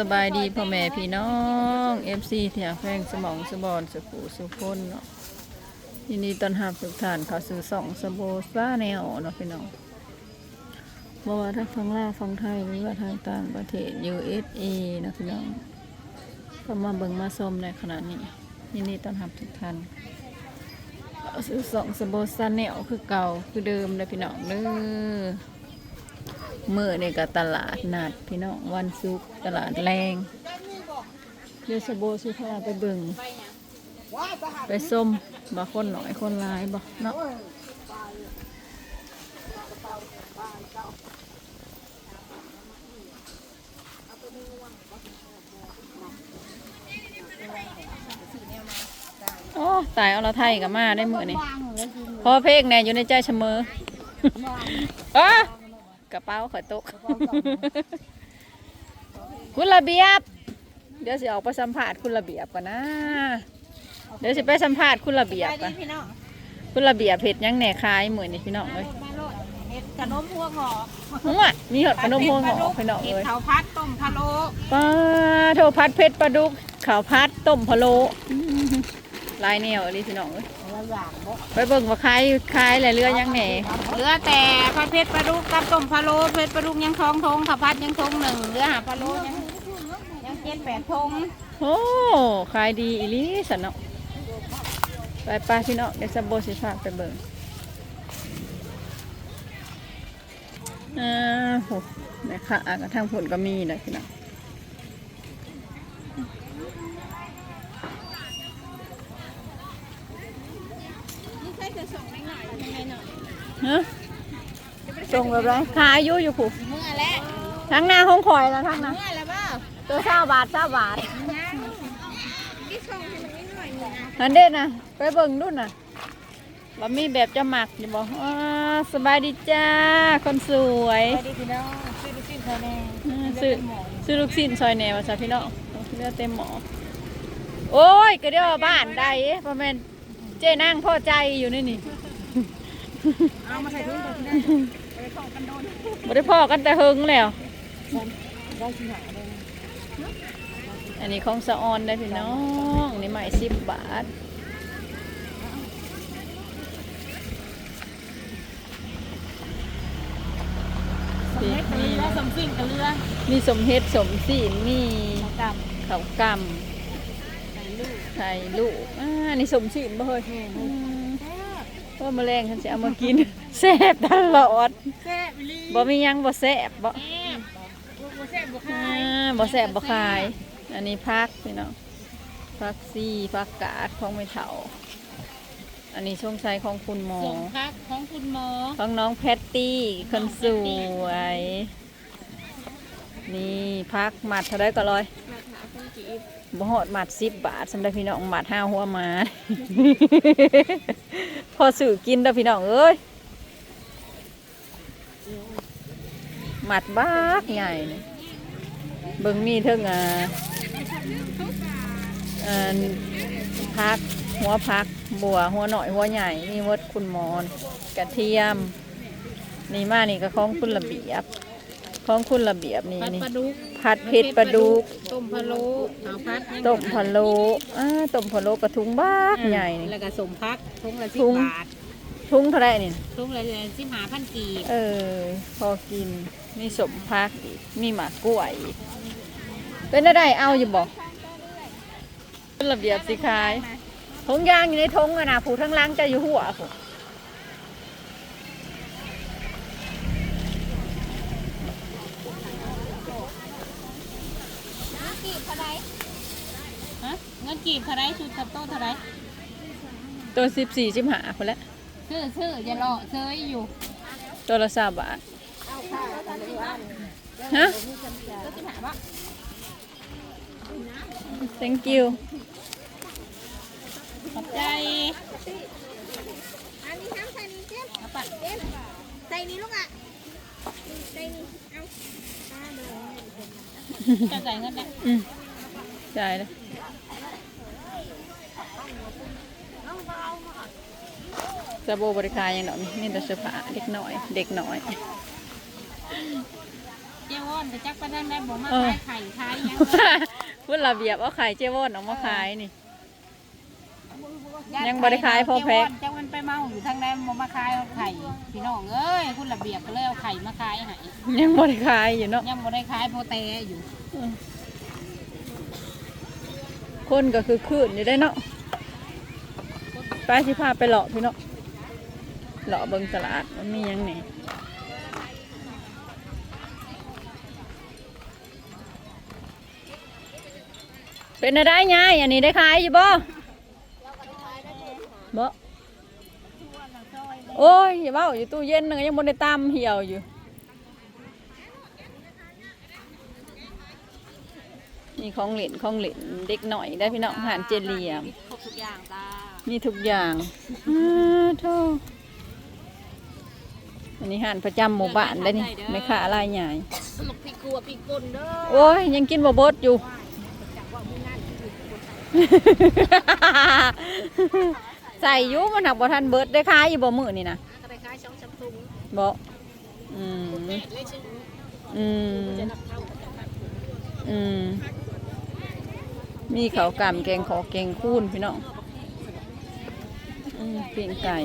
สบายดีพ่อแม่พี่น้องเอฟซีที่อยากแพงสมองสบอนสุขุสุพนเนาะทีนี้ตอนหับทุกท่านเขาซื้อสองสโบซ่าแนวเนาะพี่น้องบ่ว่าทั้งฟังลาฟังไทยหรือว่าทางต่างประเทศ USA นะพี่น้องก็มาเบิ่งมาชมในขณะนี้ทีนี้ตอนหับทุกท่านเขาซื้อสองสโบซ่าแนวคือเก่าคือเดิมเลยพี่น้องเด้อ มื่อนี่ก็ตลาดนัดพี่น้องวันศุกตลาดแรงเดี๋ยวสโบสุภาไปเบิ่งไปส้มบ่คนหน่อยคนหลายบ่เนาะโอ้ตายเอาละไทยกับมาได้มือนี่พอเพลงแน่อยู่ในใจเสมออ้า กระเป๋าข่อยตกคุณระเบียบ เดี๋ยวสิออกไปสัมภาษณ์คุณระเบียบก่อนนะ เดี๋ยวสิไปสัมภาษณ์คุณระเบียบไปก่อนดิพี่น้องคุณระเบียบเผ็ดหยังแหน่คายเหมือนนี่พี่น้องเลยมาโลดเห็ดขนมพวงหอกมั่วมีหอดขนมพวงหอกพี่น้องเห็ดเลยข้าวพัดต้มพะโล้ปลาโทพัดเผ็ดปลาดุกข้าวพัดต้มพะโล้อื้อหือลายแนวเลยพี่น้องเลย ระหว่างบ่ไปเบิ่งว่าคายคายอะไรเรือหยังแหน่เหลือแต่ผัดเผ็ดปลาดุกกับต้มพะโล้เผ็ดปลาดุกยังทองทงข้าวพัดยังทงหนึ่งเหลือหาพะโล้ยังยังเจ็ดแปดทงโอ้ขายดีอีหลีสันเนาะไปไปพี่น้องเดี๋ยวสมโบสิพาไปเบิ่งอ่าโหแม่ค่ะกระทั่งผลก็มีเลยพี่น้องนี่ใช่ จะส่งไม่หน่อยทำไมหน่อยฮะส่งแบบไรขายอยู่อยู่ผูกเมื่อแล้วทั้งหน้าห้องคอยแล้วทั้งหน้าเมื่อแล้วเปล่าตัวเศร้าบาทเศร้าบาทยังที่ส่งให้มันนิดหน่อยหนึ่งอะอันเด็ดนะไปเบิ่งดูน่ะว่ามีแบบจะหมักอยู่บ่อ้าสบายดีจ้า คนสวยไปดิพี่น้องซื้อลูกชิ้นเธอแน่อืมซื้อซื้อลูกชิ้นซอยแหนวจ้ะพี่น้องเลือดเต็มหมอโอ้ยก็เดี๋ยวบ้านใดประมาณ เจ้นั่งพ่อใจอยู่นี่นี่เอามาใส่ถุงก่อนนะไปของกันโดนบ่ได้พ่อกันแต่เฮิงแล้ว ได้ชิ้นหนาเลยอันนี้ของสะออนได้พี่น้องนี่ใหม่สิบบาทสมเม็ดกะเรือสมสิ่งกะเรือมีสมเฮ็ดสมสีนมีกับข้าวกใส่ลูกำ ไข่ลูกอ่านี่สมสีนบ่เฮ้ยอืมเพราะแมลงฉันจะเอามากินแซ่บตลอดแซ่บอีหลีบ่มีหยังบ่แซ่บบ่แซ่บบ่แซ่บบ่อ่าคาย บ่แซ่บบ่คาย อันนี้พักพี่น้องพักซี่พักกาดของไม่เฒ่า อันนี้ช่วงใช้ของคุณหมอ ส่งพักของคุณหมอของน้องแพตตี้คนสวย นี่พักหมัดเท่าไรก็ร้อย บ่หอดหมัดสิบบาทสำหรับพี่น้องหมัดห้าหัวมา พอสื่อกินเด้อพี่น้องเอ้ยหมัดบ้ากใหญ่นี่เบิ่งมีเท่งอ่าพักหัวพักบัวหัวหน่อยหัวใหญ่มีมดคุณมอนกระเทียม นี่มานี่ก็ของคุณระเบียบ ของคุณระเบียบนี่พัดนี่ปลาดุกผัดเผ็ดปลาดุกต้มพะโล้ข้าวพัดยังต้มพะโล้อ่าต้มพะโล้กระทุงบ้ากใหญ่นี่ แล้วก็สมพักทุงละสิถุบง บาททุงเท่าไรนี่ ทุงละสิบห้าพันกีบเออ พอกินมีสมพักอีกมีหมากกล้วยอีกเป็นอะไรเอาอยู่บอกระเบียบสิคายทงยางอยู่ในทงอะนะผู้ทั้งหล้างจะอยู่หัวผม กีบเท่าไรฮะเงิน กีบเท่าไรชุดกับโต๊ะเท่าไรตัวสิบสี่สิบห้าคนละซื้อซื้ออย่ารอเซยอยู่ตัวละสามบาทฮะก็จะถามว่า thank you ขอบใจอันนี้น้ำใส่นี่เจ๊เอาปัดเจ๊ใส่นี่ลูกอะใส่นี่เอาตาเดินจะใส่เงินได้อืมจ่ายเลย จะโบบริการยังหนอมีแต่เสื้อผ้าเด็กหน่อย เด็กหน่อยเจ้าวอนอนไปจักไปได้ได้บอกมาเออขายไข่ขายหยังพุ่นระเบียบเอาไข่เจ้วอนออกมาขายนี่ ยังบ่ได้ขายพอแพ็คจักมันไปเมาอยู่ทางใดบ่มาขายเอาไข่พี่น้องเอ้ยคุณระเบียบก็เลยเอาไข่มาขายให้ยังบ่ได้ขายอยู่เนาะยังบ่ได้ขายโพเตอยู่คนก็คือคืนอยู่ได้เนาะ ไปสิพาไปเลาะพี่เนาะเลาะเบิงตลาดมันมียังนี่เป็นอะไรยายอันนี้ได้ขายอยู่บ่บ่โอ้ยอย่าเว้าอยู่ตู้เย็นนึงยังบ่ได้ตำเหี่ยวอยู่มีของเหล่นของเหล่นเด็กหน่อยได้พี่น้องอาหารเจเลียมครบทุกอย่างตา มีทุกอย่างอ้าโธ่อันนี้อาหารประจำหมู่บ้านได้นี่ไม่ค่าอะไรใหญ่สนุกพี่กลัวพี่กลเด้อโอ้ยยังกินบ่เบดอยู่ ใส่อยุมันหักบ่ทันเบิดได้ขายอยู่บ่มือนี่นะก็ได้ขายช่องชับทุงบ่อืมเลยชื่ออืมจะนับเท่ากับเจ้าค่ะอืมมีเขาวกำแกงขอแกงคูนพี่น้อง อืมปิ้งไก่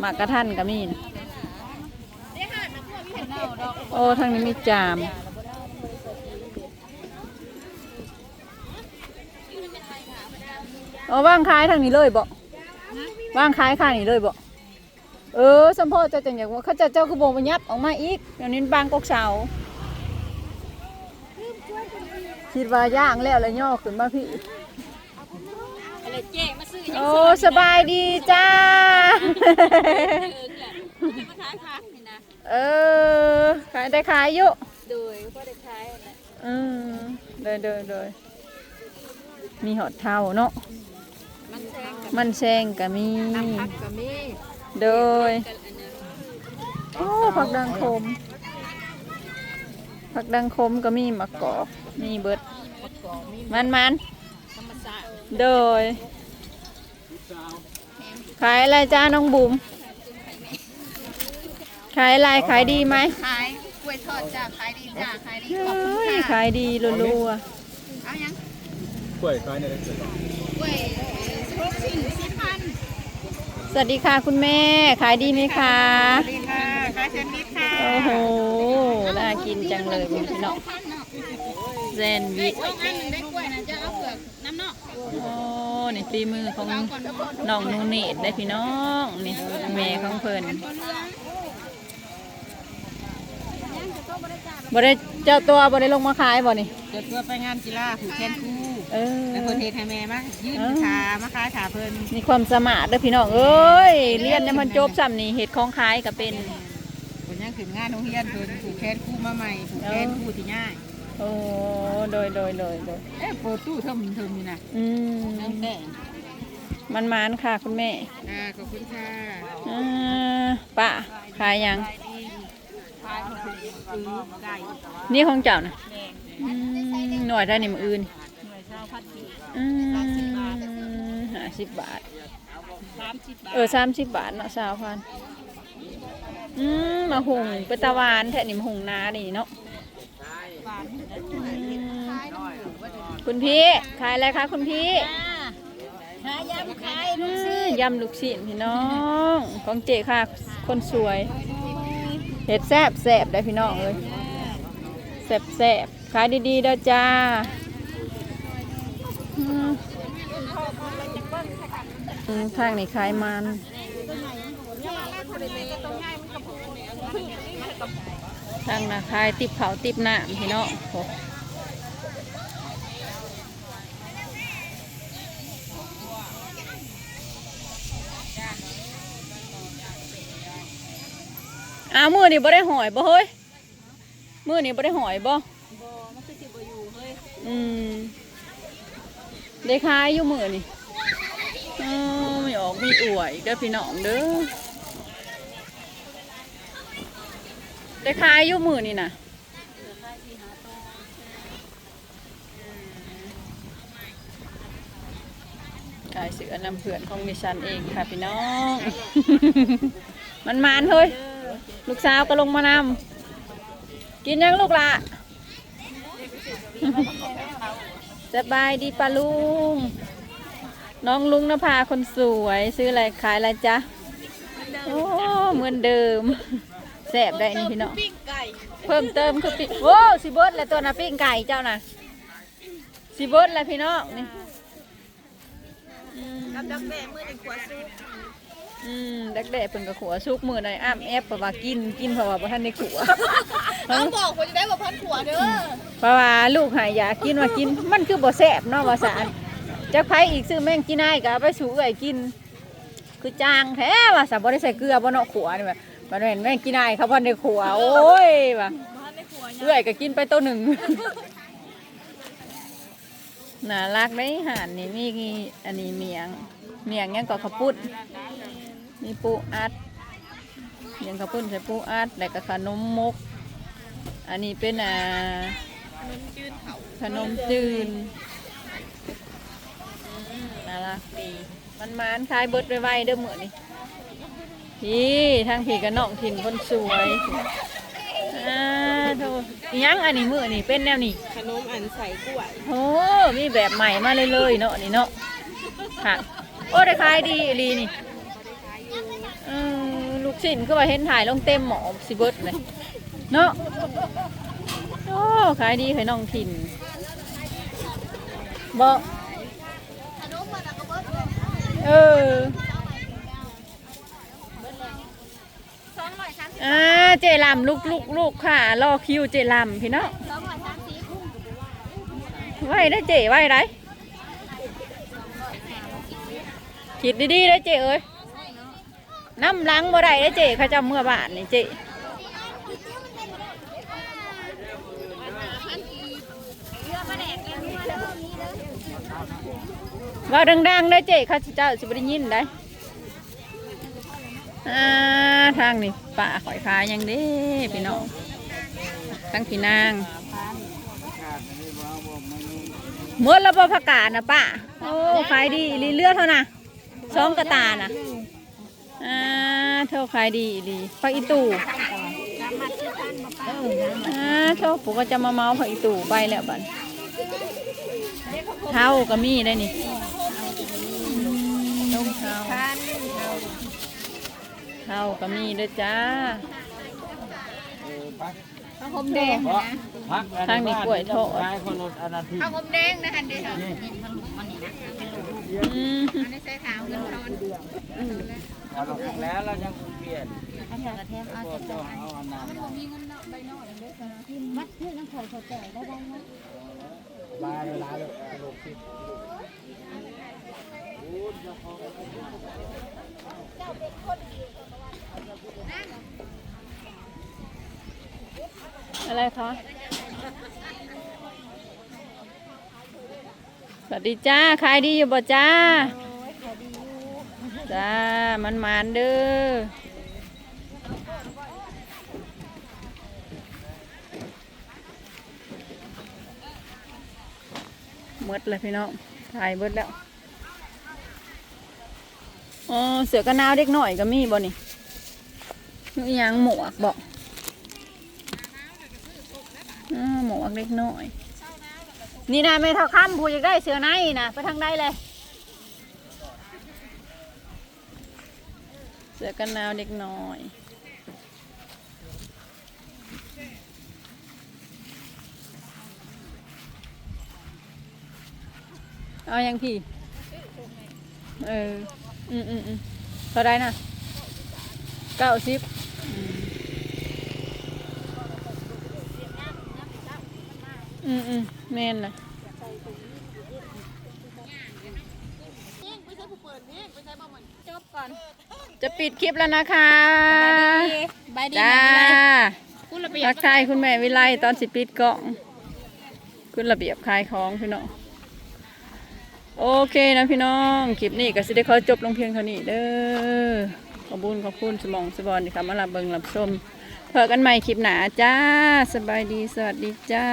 หมากกระทันก็มีนะโอ้ทางนี้มีจามเอาว่างขายทางนี้เลยบ่ว่างขายข้างนี้เลยบ่เออสมพ่อเจะจังอย่างว่าเขาจะเจ้าคือโบมายับออกมาอีกเดี๋ยวนี้บางกอกเสาคิดว่าย่างแล้วแล้วย่อขึ้นมาพี่อะไรเจ๊ โอ้สบายดีจ้ามาขายผักนี่นะ เออขายได้ขายอยู่โดยก็ได้ขายอะไรอืมเดยเดยเดยมีหอดเท่าเนาะมันแซงกับมันแซงก็มี น้ำผักก็มีโดย กันอันนั้นโอ้ผักดังคม ผักดังคมก็มีมะกอกมีเบิด มะกอกมีมันมันธรรมศาสตร์โดย ขายอะไรจ้าน้องบุ๋มขายอะไรขายดีไหมขายกล้วยทอดจ้าขายดีจ้าขายดีเฮ้ขอบคุณยค่ะขายดีรัวเอายังกล้วยคล้ายในเรสตอรกล้วยครบสิ่งสิบพันๆสวัสดีค่ะคุณแม่ขายดีไหมคะสวัสดีค่ะขายเชนนิดค่ะโอ้โหน่ากินจังเลยพี่น้องแซนด์วิช นี่ฝีมือของน้องนูเนตได้พี่น้องนี่แม่ของเพิ่นบ่ได้เจ้าตัวบ่ได้ลงมาขายบ่นี่เกิดตัวไปงานกีฬาผูกแขนคู่เออแล้วคนเทศให้แม่มายื่นขามาขายขาเพิ่นมีความสามารถเด้อพี่น้องเอ้ยเรียนเนี่ยมันจบซ้ำนี่เฮ็ดของขายก็เป็นคนยังขึ้นงานโรงเรียนเพิ่นผูกแขนคู่มาใหม่ผูกแขนคู่ที่ง่าย โอ้โดยโดยโดยโดยเอ๊ะโปรตู้เทิมเทิมนี่นะอืมน้ำแดงมันมานๆค่ะ คุณแม่อ่าขอบคุณค่ะอ่าป้าขายยัง ขายผักอือไก่นี่ของเจ้านะแดงอืมหน่วยได้นี่มืออื่นหน่วยเช้าพัดปีอืมห้าสิบบาทสามสิบบาท เออสามสิบบาทเนาะสาวพันอืมมาหุงเป็นตะวานแท่นี่มาหุงนาดิเนาะบาทอืม คุณพี่ขายอะไรคะคุณพี่ขายยำขายอืมยำลูกชิ้นพี่น้อง ของเจค่ะ คนสวย เห็ดแซบแซบได้พี่น้องเลยแซบแซบขายดีๆเด้อจ้าอืมอืมทางนี้ขายมัน ทางนาขายติบเขาวติบน้ำพี่น้องโอ้อ้าวมือนี่บ่ได้หอยบ่เฮ้ยมือนี่บ่ได้หอยบ่บ่มันคือสิบ่อยู่เฮ้ยอืมได้ขายอยู่มือนี่อ๋อไม่ออกมีอวยเด้อพี่น้องเด้อ ได้ขายอยู่มือนี่นะขายเสือนำเพื่อนของดิฉันเองค่ะพี่น้อง มันมานเฮ้ย ลูกสาวก็ลงมานำกินยังลูกละสบายดีปะลุง น้องลุงนภาคนสวย ซื้ออะไรขายอะไรจ๊ะ โอ้เหมือนเดิม แสบได้นี่พี่น้องเพิ่มเติมคือปิ้งโอ้สิเบิร์ดแล้วตัวนะปิ้งไก่เจ้านะสิเบิร์ดแล้วพี่น้องนี่กับดักแม่มือในขวดซุปอืมแดกๆเพิ่นก็ขัวซุกมือในอ้ามแอปเพราะว่ากินกินเพราะว่าบ่ทันได้ขัวต้องบอกคนจะได้บอกพันขวดเด้อเพราะว่าลูกหายอยากกินว่ากินมันคือบ่แซ่บเนาะว่าสารจักไผอีกซื้อแม่งกินได้ก็เอาไปสู่เอ้อยกิน คือจางแท้ว่าสาบ่ได้ใส่เกลือบ่เนาะขัวนี่ว่าบ่ แม่นแม่งกินได้เขาบ่ได้ขัวโอ้ยว่าเอ้อยก็กินไปตัวหนึ่ง น่ารักได้ห่านนี่มีอันนี้เมียง เมียงยังก็ข้าวปุ้นมีปูอัดเมียงข้าวปุ้นใส่ปูอัดแล้วก็ขนมมก อันนี้เป็นอ่าขนมจืนอืมน่ารักดีมันมานคลายเบิดไวๆเด้อเหมือนี่ พี่ทางผีกับน้องถิ่นคนสวยอ่าโธ่อิหยังอันนี้มือนี่เป็นแนวนี้ขนมอันใส่กล้วยโอ้มีแบบใหม่มาเลยเลยๆเนาะนี่เนาะค่ะโอ้ได้ขายดีอีหลีนี่เออลูกชิ้นก็ว่าเห็นถ่ายลงเต็มหมอสิเบิดเลยเนาะโอ้ขายดีให้น้องถิ่นบอก ขนมมันก็เบิด เออ สองร้อยสามสิบ อ่า เจลำลูกลูกลูกค่ะรอคิวเจลำพี่น้องสองร้อยสามสิบไหวได้เจไหวได้คิดดีๆได้เจเอ้ยน้ำล้างบ่ได้ได้เจเขาจะเมื่อบ้านนี่เจเรือมาแดกกันมาแล้วนี้เด้อว่าดังๆได้เจเขาสิเจ้าสิบได้ยินได้อ่าทางนี่ ป่าข่อยขายังเด้พี่น้องทั้งพี่นางเมื่อระบบประกาศนะป้าโอ้ขายดีอีหลีเลือดเท่านะสองกระตานะอ่าเท่าขายดีอีหลีผักอีตู่อ่าเท่าผมก็จะมาเมาผักอีตู่ไปแล้วบัดเท่าก็มีได้นี่ต้มเท่า เท่าก็มีเด้อจ้า ข้าวหอมแดงพักทางนี้กล้วยทอดขายคนรถอนาทีข้าวหอมแดงนะฮันเด้ออืมอันนี้ใส่ขาวเงินทอนเอาลงแล้วเรายังเปลี่ยนอันนี้กระเทียมเอาก็ต้องเอาอันนั้นมัดเพื่อนน้ำข่อยเขาแจกได้บ้างไหมบายเวลาเลยลงสิ อะไรคะ สวัสดีจ้า ขายดีอยู่บ่จ้า จ้า มันมานเด้อหมดเลยพี่น้องถ่ายเบิดแล้ว อ๋อเสือกันหนาวเด็กหน่อยก็มีบ่นี่นี่ยังหมวกบอกอ่าหมวกเล็กน้อย นี่นะไม่เท่าข้ามผู้อยากได้เสือในนะไปทางใดเลย เสือกันหนาวเด็กน้อยเอายังพี่ เออ อืมอืมอืมเท่าไรนะเก้าสิบอืมอืมแม่นเลยจะปิดคลิปแล้วนะคะใบดีจ้าคุณระเบียบทักทายคุณแม่วิไลตอนสิปิดกล่อง คุณระเบียบขายของพี่น้อง โอเคนะพี่น้องคลิปนี้ก็สิได้ขอจบลงเพียงเท่านี้เด้อขอบคุณขอบคุณสมองสบอนที่ค่ะมารับเบิงรับชมเพื่อกันใหม่คลิปหนาจ้า สบายดีสวัสดีจ้า